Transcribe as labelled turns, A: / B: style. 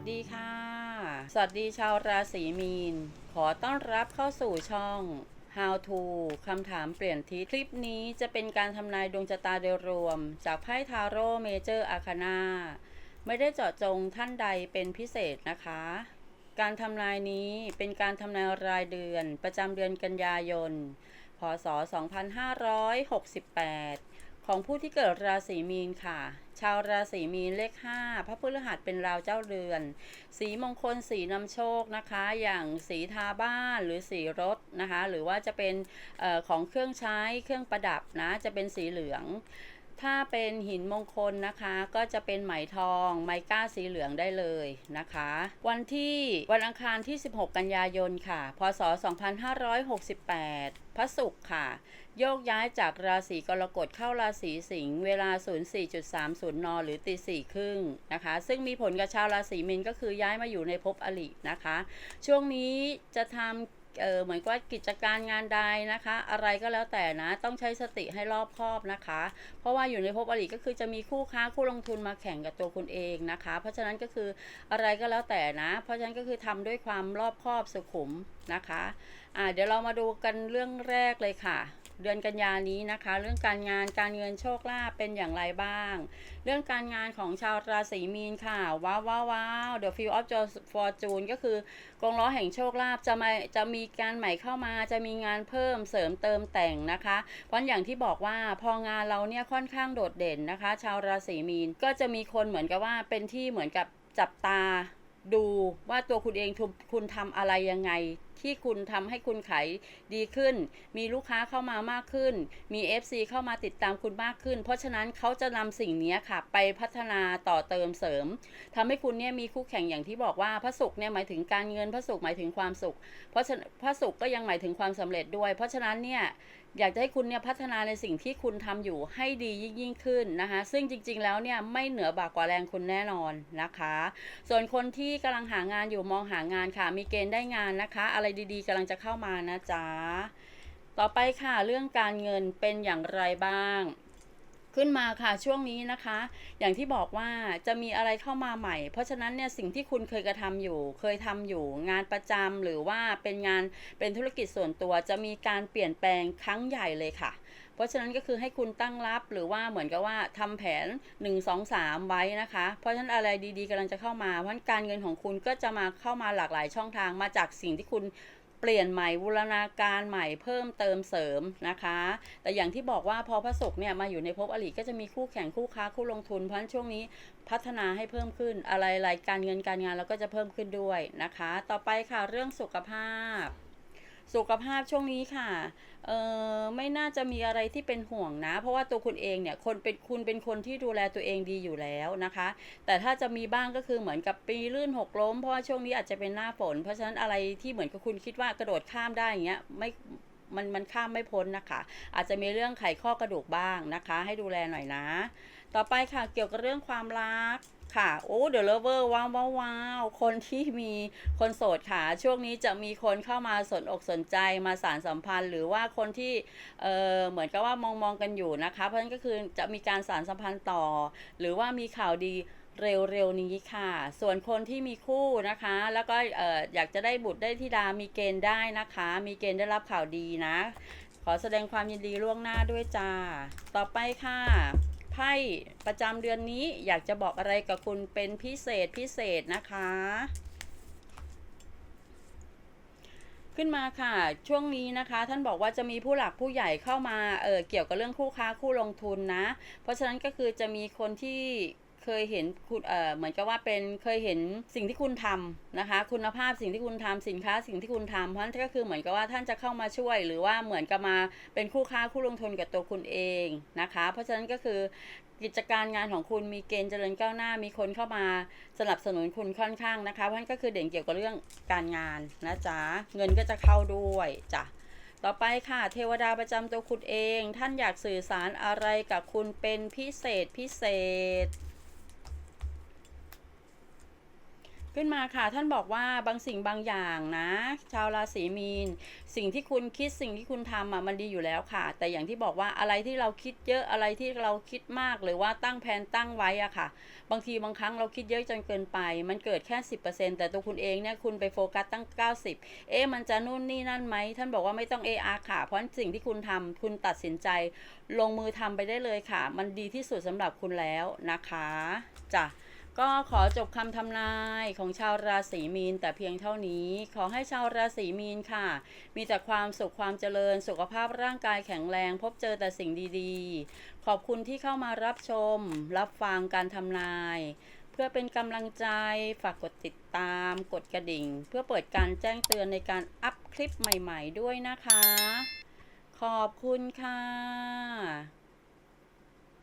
A: สดีค่ะ สวัสดีชาวราศีมีน ขอต้อนรับเข้าสู่ช่อง How to คำถามเปลี่ยนทิศ คลิปนี้จะเป็นการทำนายดวงชะตาโดยรวม จากไพ่ทาโร่เมเจอร์อาคานาไม่ได้เจาะจงท่านใดเป็นพิเศษนะคะ การทำนายนี้เป็นการทำนายรายเดือนประจำเดือนกันยายน พศ 2568 ของผู้ที่เกิดราศีมีนค่ะ ชาวราศีมีนเลข 5 พระพฤหัสเป็นราวเจ้าเรือน สีมงคลสีนำโชคนะคะ อย่างสีทาบ้านหรือสีรถนะคะ หรือว่าจะเป็นออของเครื่องใช้เครื่องประดับนะ จะเป็นสีเหลือง ถ้าเป็นหินมงคลนะคะ ก็จะเป็นไหมทองไมก้าสีเหลืองได้เลยนะคะ วันที่วันอังคารที่ 16 กันยายนค่ะ พศ 2568 พระศุกร์ค่ะ โยกย้ายจากราศีกรกฎเข้าราศีสิงห์เวลา 04.30 น หรือตีสี่ครึ่งนะคะ ซึ่งมีผลกับชาวราศีมีนก็คือย้ายมาอยู่ในภพอลินะคะ ช่วงนี้จะทำ เออเหมือนกับว่ากิจการงานใดนะคะ อะไรก็แล้วแต่นะ ต้องใช้สติให้รอบคอบนะคะ เพราะว่าอยู่ในภพอริก็คือจะมีคู่ค้าคู่ลงทุนมาแข่งกับตัวคุณเองนะคะ เพราะฉะนั้นก็คืออะไรก็แล้วแต่นะ เพราะฉะนั้นก็คือทำด้วยความรอบคอบสุขุมนะคะอ่าเดี๋ยวเรามาดูกันเรื่องแรกเลยค่ะ เดือนกันยานี้นะคะ เรื่องการงานการเงินโชคลาภเป็นอย่างไรบ้าง เรื่องการงานของชาวราศีมีนค่ะว้าวว้าวว้าว The Field of Fortune ก็คือกองล้อแห่งโชคลาภจะมาจะมีการใหม่เข้ามา จะมีงานเพิ่มเสริมเติมแต่งนะคะเพราะอย่างที่บอกว่าพองานเราเนี่ยค่อนข้างโดดเด่นนะคะ ชาวราศีมีนก็จะมีคนเหมือนกับว่าเป็นที่เหมือนกับจับตาดูว่าตัวคุณเองคุณทำอะไรยังไง ที่คุณทำให้คุณขายดีขึ้น มีลูกค้าเข้ามามากขึ้น มี FC เข้ามาติดตามคุณมากขึ้น เพราะฉะนั้นเขาจะนำสิ่งนี้ค่ะ ไปพัฒนาต่อเติมเสริมทำให้คุณเนี่ยมีคู่แข่งอย่างที่บอกว่าพระศุกร์เนี่ยหมายถึงการเงินพระศุกร์หมายถึงความสุข เพราะฉะนั้นพระศุกร์ก็ยังหมายถึงความสำเร็จด้วย เพราะฉะนั้นเนี่ยอยากจะให้คุณเนี่ยพัฒนาในสิ่งที่คุณทำอยู่ให้ดียิ่งยิ่งขึ้นนะคะ ซึ่งจริง ๆ แล้วเนี่ยไม่เหนือบากกว่าแรงคุณแน่นอนนะคะ ส่วนคนที่กำลังหางานอยู่มองหางานค่ะ มีเกณฑ์ได้งานนะคะ อะไรดีๆกำลังจะเข้ามานะจ๊ะ ต่อไปค่ะเรื่องการเงินเป็นอย่างไรบ้าง ขึ้นมาค่ะช่วงนี้นะคะ อย่างที่บอกว่าจะมีอะไรเข้ามาใหม่ เพราะฉะนั้นเนี่ยสิ่งที่คุณเคยกระทำอยู่ เคยทำอยู่งานประจำหรือว่าเป็นงานเป็นธุรกิจส่วนตัวจะมีการเปลี่ยนแปลงครั้งใหญ่เลยค่ะ เพราะฉะนั้นก็คือให้คุณตั้งรับหรือว่าเหมือนกับว่าทำแผน 1 2 3 ไว้นะคะ เพราะฉะนั้นอะไรดีๆกำลังจะเข้ามาเพราะฉะนั้นการเงินของคุณก็จะมาเข้ามาหลากหลายช่องทางมาจากสิ่งที่คุณ เปลี่ยนใหม่บูรณาการใหม่เพิ่มเติมเสริมนะคะ แต่อย่างที่บอกว่าพอพระศุกร์เนี่ยมาอยู่ในภพอริก็จะมีคู่แข่งคู่ค้าคู่ลงทุนเพราะช่วงนี้พัฒนาให้เพิ่มขึ้นอะไรรายการเงินการงานเราก็จะเพิ่มขึ้นด้วยนะคะ ต่อไปค่ะเรื่องสุขภาพ สุขภาพช่วงนี้ค่ะ เออไม่น่าจะมีอะไรที่เป็นห่วงนะ เพราะว่าตัวคุณเองเนี่ย คนเป็นคุณเป็นคนที่ดูแลตัวเองดีอยู่แล้วนะคะ แต่ถ้าจะมีบ้างก็คือเหมือนกับปีลื่นหกล้ม เพราะว่าช่วงนี้อาจจะเป็นหน้าฝน เพราะฉะนั้นอะไรที่เหมือนกับคุณคิดว่ากระโดดข้ามได้อย่างเงี้ยไม่มันมันข้ามไม่พ้นนะคะ อาจจะมีเรื่องไขข้อกระดูกบ้างนะคะ ให้ดูแลหน่อยนะ ต่อไปค่ะเกี่ยวกับเรื่องความรัก ค่ะ โอ้เดี๋ยวเลเวอร์ว้าวว้าวาวคนที่มีคนโสดค่ะ ช่วงนี้จะมีคนเข้ามาสนอกสนใจมาสารสัมพันธ์ หรือว่าคนที่เออเหมือนกับว่ามองมองกันอยู่นะคะ เพราะฉะนั้นก็คือจะมีการสารสัมพันธ์ต่อ หรือว่ามีข่าวดีเร็วๆนี้ค่ะ ส่วนคนที่มีคู่นะคะ แล้วก็อออยากจะได้บุตรได้ธิดา มีเกณฑ์ได้นะคะ มีเกณฑ์ได้รับข่าวดีนะ ขอแสดงความยินดีล่วงหน้าด้วยจ้า ต่อไปค่ะ พ่ประจำเดือนนี้อยากจะบอกอะไรกับคุณเป็นพิเศษพิเศษนะคะ ขึ้นมาค่ะ ช่วงนี้นะคะ ท่านบอกว่าจะมีผู้หลักผู้ใหญ่เข้ามาเออเกี่ยวกับเรื่องคู่ค้าคู่ลงทุนนะ เพราะฉะนั้นก็คือจะมีคนที่ เคยเห็นคุณเอ่อเหมือนกับว่าเป็นเคยเห็นสิ่งที่คุณทำนะคะ คุณภาพสิ่งที่คุณทำสินค้าสิ่งที่คุณทำเพราะฉะนั้นก็คือเหมือนกับว่าท่านจะเข้ามาช่วย หรือว่าเหมือนกับมาเป็นคู่ค้าคู่ลงทุนกับตัวคุณเองนะคะ เพราะฉะนั้นก็คือกิจการงานของคุณมีเกณฑ์เจริญก้าวหน้ามีคนเข้ามาสนับสนุนคุณค่อนข้างนะคะเพราะฉะนั้นก็คือเด่นเกี่ยวกับเรื่องการงานนะจ๊ะเงินก็จะเข้าด้วยจ้ะต่อไปค่ะเทวดาประจำตัวคุณเอง ท่านอยากสื่อสารอะไรกับคุณเป็นพิเศษพิเศษ ขึ้นมาค่ะ ท่านบอกว่าบางสิ่งบางอย่างนะ ชาวราศีมีน สิ่งที่คุณคิดสิ่งที่คุณทำอะมันดีอยู่แล้วค่ะ แต่อย่างที่บอกว่าอะไรที่เราคิดเยอะอะไรที่เราคิดมากหรือว่าตั้งแผนตั้งไว้อะค่ะ บางทีบางครั้งเราคิดเยอะจนเกินไป มันเกิดแค่ 10%แต่ตัวคุณเองเนี่ยคุณไปโฟกัสตั้ง 90 เอ๊ะมันจะนู่นนี่นั่นไหมท่านบอกว่าไม่ต้องเออาค่ะ เพราะสิ่งที่คุณทำคุณตัดสินใจ ลงมือทำไปได้เลยค่ะ มันดีที่สุดสำหรับคุณแล้วนะคะจ้ะ ก็ขอจบคำทำนายของชาวราศีมีนแต่เพียงเท่านี้ ขอให้ชาวราศีมีนค่ะ มีแต่ความสุขความเจริญสุขภาพร่างกายแข็งแรง พบเจอแต่สิ่งดีๆ ขอบคุณที่เข้ามารับชม รับฟังการทำนาย เพื่อเป็นกำลังใจฝากกดติดตาม กดกระดิ่ง เพื่อเปิดการแจ้งเตือนในการอัพคลิปใหม่ๆด้วยนะคะ ขอบคุณค่ะ